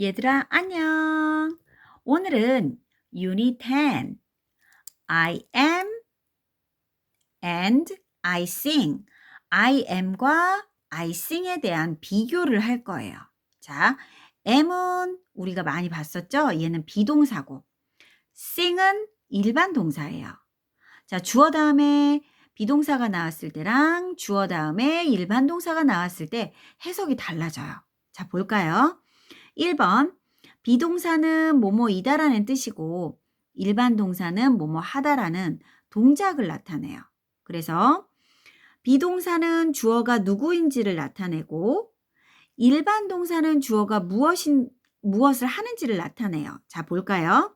얘들아, 안녕. 오늘은 Unit 10. I am and I sing. I am과 I sing에 대한 비교를 할 거예요. 자, am은 우리가 많이 봤었죠? 얘는 비동사고, sing은 일반 동사예요. 자, 주어 다음에 비동사가 나왔을 때랑 주어 다음에 일반 동사가 나왔을 때 해석이 달라져요. 자, 볼까요? 1번 비동사는 뭐뭐이다라는 뜻이고 일반 동사는 뭐뭐 하다라는 동작을 나타내요. 그래서 비동사는 주어가 누구인지를 나타내고 일반 동사는 주어가 무엇인 무엇을 하는지를 나타내요. 자, 볼까요?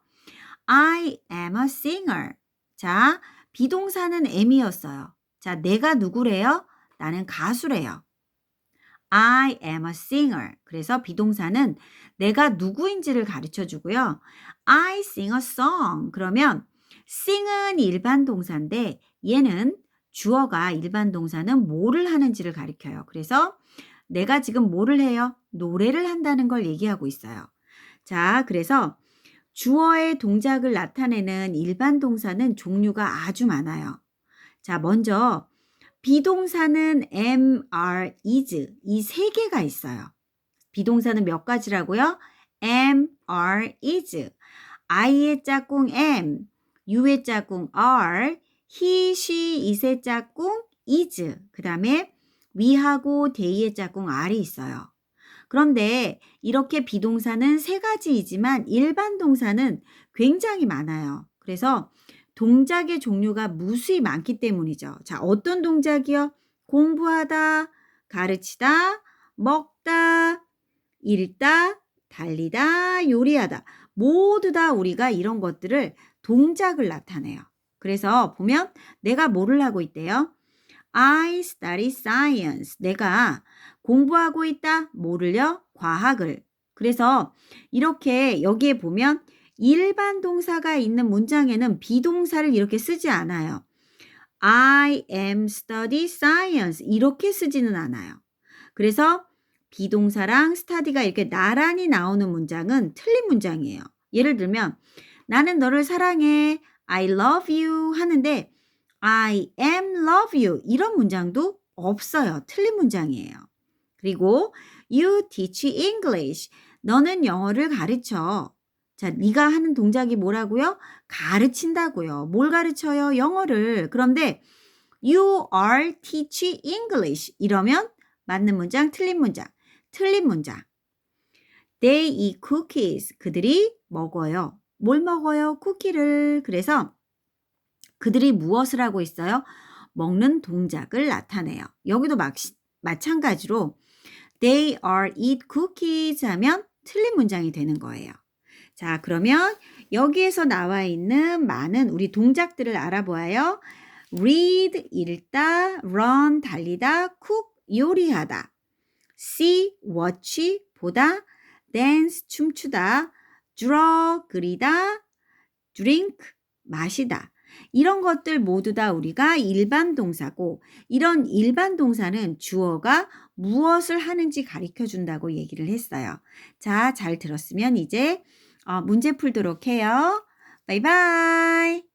I am a singer. 자, 비동사는 am이었어요. 자, 내가 누구래요? 나는 가수래요. I am a singer. 그래서 비동사는 내가 누구인지를 가르쳐 주고요. I sing a song. 그러면 sing은 일반 동사인데 얘는 주어가 일반 동사는 뭐를 하는지를 가리켜요. 그래서 내가 지금 뭐를 해요? 노래를 한다는 걸 얘기하고 있어요. 자, 그래서 주어의 동작을 나타내는 일반 동사는 종류가 아주 많아요. 자, 먼저 비동사는 am, are, is 이 세 개가 있어요. 비동사는 몇 가지라고요? am, are, is. I의 짝꿍 am, you의 짝꿍 are, he, she, it의 짝꿍 is. 그 다음에 we하고 they의 짝꿍 are이 있어요. 그런데 이렇게 비동사는 세 가지이지만 일반 동사는 굉장히 많아요. 그래서 동작의 종류가 무수히 많기 때문이죠. 자, 어떤 동작이요? 공부하다, 가르치다, 먹다, 읽다, 달리다, 요리하다. 모두 다 우리가 이런 것들을 동작을 나타내요. 그래서 보면 내가 뭐를 하고 있대요? I study science. 내가 공부하고 있다. 뭐를요? 과학을. 그래서 이렇게 여기에 보면 일반 동사가 있는 문장에는 비동사를 이렇게 쓰지 않아요. I am study science 이렇게 쓰지는 않아요. 그래서 비동사랑 study가 이렇게 나란히 나오는 문장은 틀린 문장이에요. 예를 들면 나는 너를 사랑해. I love you 하는데 I am love you 이런 문장도 없어요. 틀린 문장이에요. 그리고 you teach English 너는 영어를 가르쳐. 자, 네가 하는 동작이 뭐라고요? 가르친다고요. 뭘 가르쳐요? 영어를. 그런데 you are teach English 이러면 맞는 문장, 틀린 문장. 틀린 문장. They eat cookies. 그들이 먹어요. 뭘 먹어요? 쿠키를. 그래서 그들이 무엇을 하고 있어요? 먹는 동작을 나타내요. 여기도 막, 마찬가지로 they are eat cookies 하면 틀린 문장이 되는 거예요. 자, 그러면 여기에서 나와 있는 많은 우리 동작들을 알아보아요. read, 읽다, run, 달리다, cook, 요리하다, see, watch, 보다, dance, 춤추다, draw, 그리다, drink, 마시다. 이런 것들 모두 다 우리가 일반 동사고 이런 일반 동사는 주어가 무엇을 하는지 가르쳐 준다고 얘기를 했어요. 자, 잘 들었으면 이제 어, 문제 풀도록 해요. 바이바이.